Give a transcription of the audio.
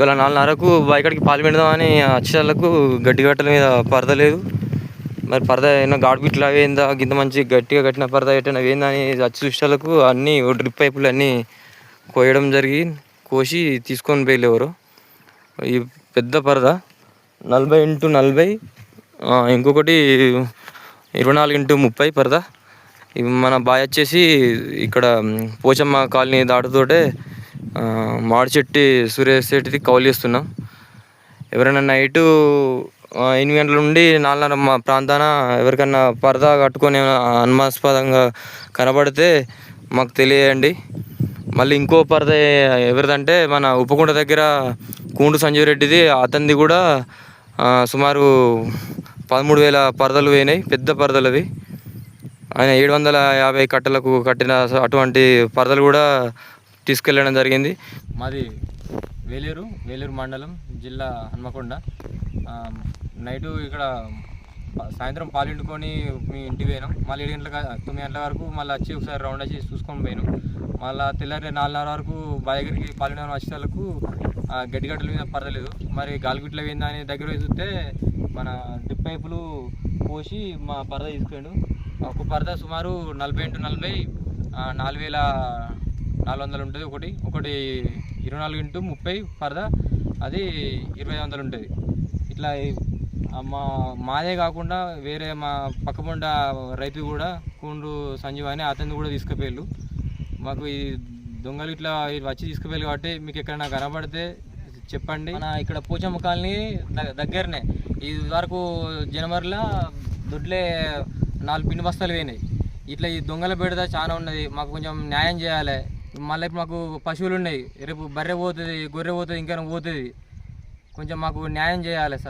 ఇవాళ నాలుగున్నరకు బయకడికి పాలు పెడదామని అక్షరాలకు గడ్డి గట్టల మీద పరద లేదు. మరి పరద ఏమైనా గాడు బిట్లు అవి ఏందా? గింత మంచి గట్టిగా కట్టిన పరద ఎట్టైనా ఏందని అని వచ్చి అన్నీ డ్రిప్ పైపులు అన్నీ కోయడం జరిగి కోసి తీసుకొని పోయలేవారు ఈ పెద్ద పరద నలభై ఇంటూ నలభై ఇంకొకటి ఇరవై నాలుగు ఇంటూ ముప్పై పరద. మన బాయ్ వచ్చేసి ఇక్కడ పోచమ్మ కాలనీ దాటుతోటే ఆ, మాడిచెట్టి సురేష్ చెట్టుది కౌలు చేస్తున్నాం. ఎవరైనా నైటు ఎనిమిది గంటల నుండి నాలుగున్నర మా ప్రాంతాన ఎవరికన్నా పరదా కట్టుకొని ఏమైనా అనుమానాస్పదంగా కనబడితే మాకు తెలియండి. మళ్ళీ ఇంకో పరద ఎవరిదంటే మన ఉపకుండ దగ్గర కూండు సంజీవ్ రెడ్డిది. అతనిది కూడా సుమారు పదమూడు వేల పరదలు పోయినాయి. పెద్ద పరదలు అవి ఆయన ఏడు వందల యాభై కట్టలకు కట్టిన అటువంటి పరదలు కూడా తీసుకెళ్ళడం జరిగింది. మాది వేలేరు వేలేరు మండలం జిల్లా హన్మకొండ. నైటు ఇక్కడ సాయంత్రం సాయంత్రం పాలిండుకొని మీ ఇంటికి పోయినాం. మళ్ళీ ఏడు గంటల తొమ్మిది గంటల వరకు మళ్ళీ వచ్చి ఒకసారి రౌండ్ వచ్చి చూసుకొని పోయినాం. మళ్ళీ తెల్లారి నాలుగున్నర వరకు బావి దగ్గరికి పాలిండని వచ్చే వాళ్ళకు ఆ, మీద పరదలేదు మరి గాలిగుట్ల పోయిందా అని దగ్గర చూస్తే మన డిప్ పైపులు పోసి మా పరద తీసుకెళ్ళాడు ఒక పరద సుమారు నలభై ఇంటూ నలభై నాలుగు వేల నాలుగు వందలు ఉంటుంది. ఒకటి ఒకటి ఇరవై నాలుగు ఇంటూ ముప్పై పరదా అది ఇరవై ఐదు వందలు ఉంటుంది. ఇట్లా మా మాదే కాకుండా వేరే మా పక్కపొండ రైతు కూడా కూండ్రు సంజీవ్ అని అతన్ని కూడా తీసుకుపోయారు మాకు ఈ దొంగలు ఇట్లా వచ్చి తీసుకుపోయారు కాబట్టి మీకు ఎక్కడైనా కనబడితే చెప్పండి. మన ఇక్కడ పోచమ్మ కాలనీ దగ్గరనే. ఇది వరకు జనవరిలో దొడ్లే నాలుగు పిండి బస్తాలు పోయినాయి. ఇట్లా ఈ దొంగల బెడద చాలా ఉన్నది. మాకు కొంచెం న్యాయం చేయాలి. మళ్ళీ ఇప్పుడు మాకు పశువులు ఉన్నాయి. రేపు బర్రె పోతుంది గొర్రె పోతుంది ఇంకా పోతుంది. కొంచెం మాకు న్యాయం చేయాలి సార్.